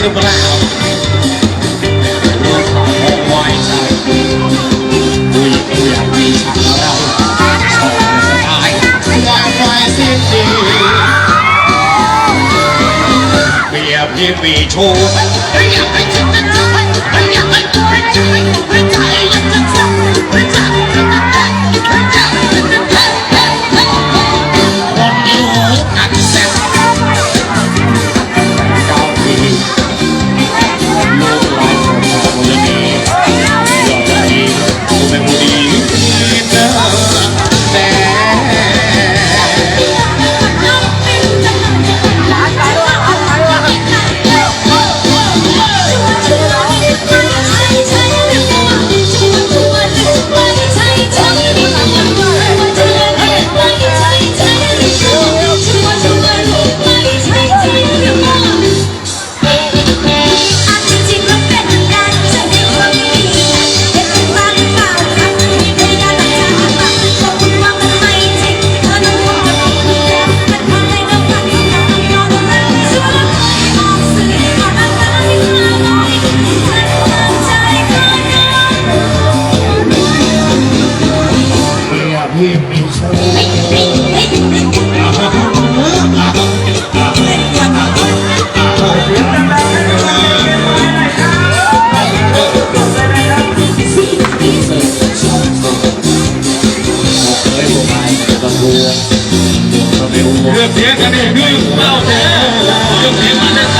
หรือเปล่าลูกขอโมไว้ใจคุยเพื่อมีฉันเราสองได้วางไว้สิ้นดีเบียร์พี่ปีชูไม่อยากให้ฉันเป็นเจ้าไม่อยากให้ตัวใเรื่องเสียงกันเองเรื่อเล่าเสียงเรื่องเสียงมาได้ใหน